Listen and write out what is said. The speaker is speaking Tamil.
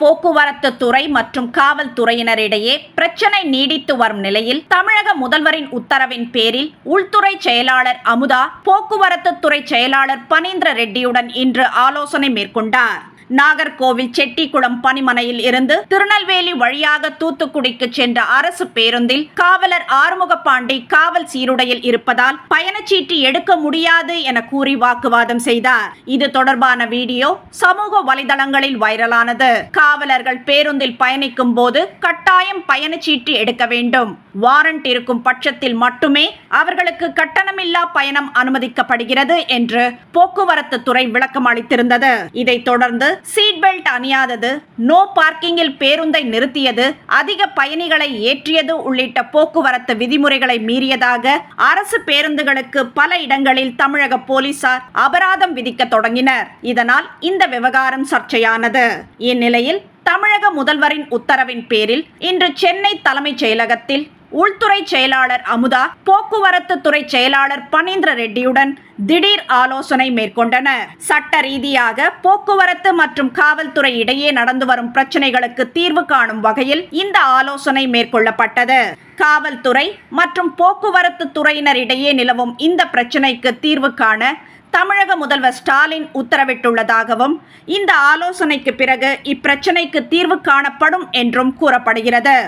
போக்குவரத்து துறை மற்றும் காவல்துறையினரிடையே பிரச்சனை நீடித்து வரும் நிலையில் தமிழக முதல்வரின் உத்தரவின் பேரில் உள்துறை செயலாளர் அமுதா போக்குவரத்து துறை செயலாளர் பனீந்திர ரெட்டியுடன் இன்று ஆலோசனை மேற்கொண்டார். நாகர்கோவில் செட்டிக்குளம் பணிமனையில் இருந்து திருநெல்வேலி வழியாக தூத்துக்குடிக்கு சென்ற அரசு பேருந்தில் காவலர் ஆறுமுகபாண்டி காவல் சீருடையில் இருப்பதால் பயணச்சீட்டு எடுக்க முடியாது என கூறி வாக்குவாதம் செய்தார். இது தொடர்பான வீடியோ சமூக வலைதளங்களில் வைரலானது. காவலர்கள் பேருந்தில் பயணிக்கும் போது கட்டாயம் பயணச்சீட்டு எடுக்க வேண்டும். வாரண்ட் இருக்கும் பட்சத்தில் மட்டுமே அவர்களுக்கு கட்டணமில்லா பயணம் அனுமதிக்கப்படுகிறது என்று போக்குவரத்து துறை விளக்கம் அளித்திருந்தது. இதைத் தொடர்ந்து சீட் பெல்ட் அணியாதது நோ பார்க்கிங்கில் பேருந்தை நிறுத்தியது அதிக பயணிகளை ஏற்றியது உள்ளிட்ட போக்குவரத்து விதிமுறைகளை மீறியதாக அரசு பேருந்துகளுக்கு பல இடங்களில் தமிழக போலீசார் அபராதம் விதிக்க தொடங்கினர். இதனால் இந்த விவகாரம் சர்ச்சையானது. இந்நிலையில் தமிழக முதல்வரின் உத்தரவின் பேரில் இன்று சென்னை தலைமைச் செயலகத்தில் உள்துறை செயலாளர் அமுதா போக்குவரத்து துறை செயலாளர் பனீந்திர ரெட்டியுடன் திடீர் ஆலோசனை மேற்கொண்டனர் சட்ட ரீதியாக போக்குவரத்து மற்றும் காவல்துறை இடையே நடந்து வரும் பிரச்சனைகளுக்கு தீர்வு காணும் வகையில் இந்த ஆலோசனை மேற்கொள்ளப்பட்டது. காவல்துறை மற்றும் போக்குவரத்து துறையினரிடையே நிலவும் இந்த பிரச்சனைக்கு தீர்வு காண தமிழக முதல்வர் ஸ்டாலின் உத்தரவிட்டுள்ளதாகவும் இந்த ஆலோசனைக்கு பிறகு இப்பிரச்சனைக்கு தீர்வு காணப்படும் என்றும் கூறப்படுகிறது.